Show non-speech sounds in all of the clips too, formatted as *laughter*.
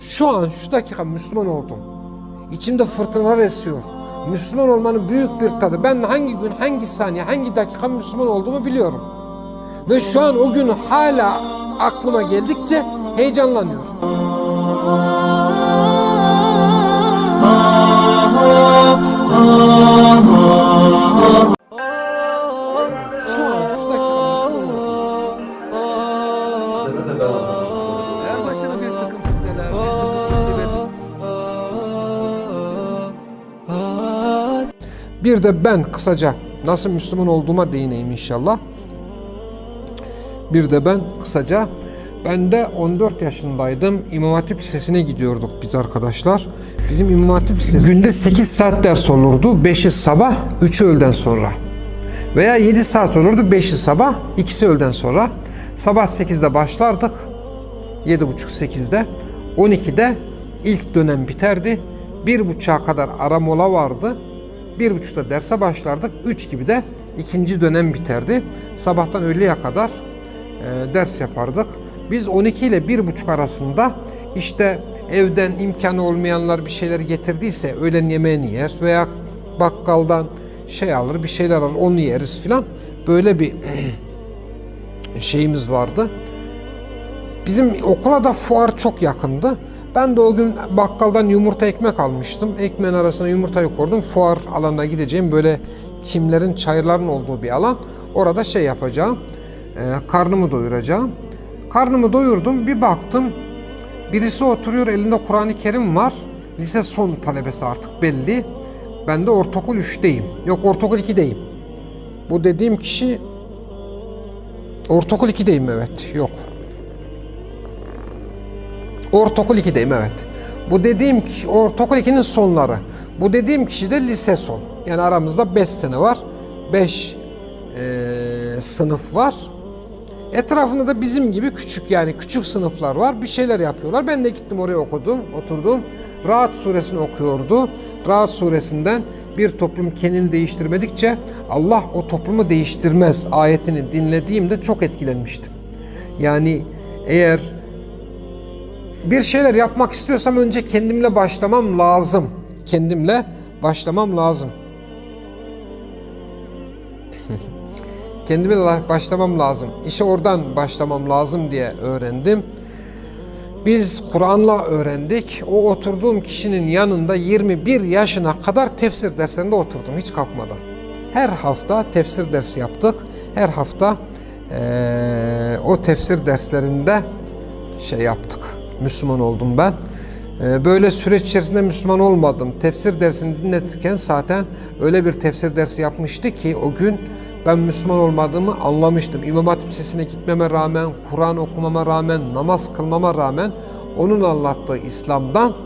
Şu an şu dakika Müslüman oldum. İçimde fırtınalar esiyor. Müslüman olmanın büyük bir tadı. Ben hangi gün, hangi saniye, hangi dakika Müslüman olduğumu biliyorum. Ve şu an o gün hala aklıma geldikçe heyecanlanıyorum. Şu Bir de ben kısaca nasıl Müslüman olduğuma değineyim inşallah. Bir de ben kısaca ben de 14 yaşındaydım. İmam Hatip Lisesi'ne gidiyorduk biz arkadaşlar. Bizim İmam Hatip Lisesi günde 8 saat ders olurdu. 5'i sabah, 3'ü öğleden sonra. Veya 7 saat olurdu. 5'i sabah, 2'si öğleden sonra. Sabah 8'de başlardık. 7.30-8'de. 12'de ilk dönem biterdi. 1.30'a kadar ara mola vardı. 1.30'da derse başlardık. 3 gibi de ikinci dönem biterdi. Sabahtan öğleye kadar e, ders yapardık. Biz 12 ile 1.30 arasında işte evden imkanı olmayanlar bir şeyler getirdiyse öğlen yemeğini yer veya bakkaldan şey alır bir şeyler alır onu yeriz filan. Böyle bir *clears throat* şeyimiz vardı. Bizim okula da fuar çok yakındı. Ben de o gün bakkaldan yumurta ekmek almıştım. Ekmeğin arasına yumurtayı koydum. Fuar alanına gideceğim. Böyle çimlerin, çayırların olduğu bir alan. Orada şey yapacağım. e, karnımı doyuracağım. Karnımı doyurdum. Bir baktım. Birisi oturuyor elinde Kur'an-ı Kerim var. Lise son talebesi artık belli. Ben de ortaokul 3'teyim. Yok ortaokul 2'deyim. Bu dediğim kişi ortaokul 2'deyim evet. Yok. Ortaokul 2'deyim evet. Bu dediğim ki ortaokul 2'nin sonları. Bu dediğim kişi de lise son. Yani aramızda 5 sene var. 5 sınıf var. Etrafında da bizim gibi küçük yani küçük sınıflar var. Bir şeyler yapıyorlar. Ben de gittim oraya okudum, oturdum. Rahat suresini okuyordu. Rahat suresinden bir toplum kendini değiştirmedikçe Allah o toplumu değiştirmez ayetini dinlediğimde çok etkilenmiştim. Yani eğer bir şeyler yapmak istiyorsam önce kendimle başlamam lazım. Kendimle başlamam lazım. *laughs* kendimle başlamam lazım. İşe oradan başlamam lazım diye öğrendim. Biz Kur'an'la öğrendik. O oturduğum kişinin yanında 21 yaşına kadar tefsir derslerinde oturdum hiç kalkmadan. Her hafta tefsir dersi yaptık. Her hafta eee, o tefsir derslerinde şey yaptık. Müslüman oldum ben. Ee, Böyle süreç içerisinde Müslüman olmadım. Tefsir dersini dinletirken zaten öyle bir tefsir dersi yapmıştı ki o gün ben Müslüman olmadığımı anlamıştım. İmam Hatip Lisesi'ne gitmeme rağmen, Kur'an okumama rağmen, namaz kılmama rağmen onun anlattığı İslam'dan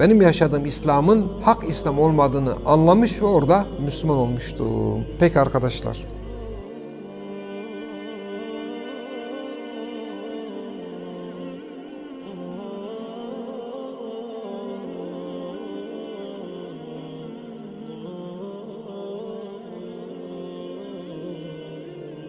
benim yaşadığım İslam'ın hak İslam olmadığını anlamış ve orada Müslüman olmuştum. Peki arkadaşlar.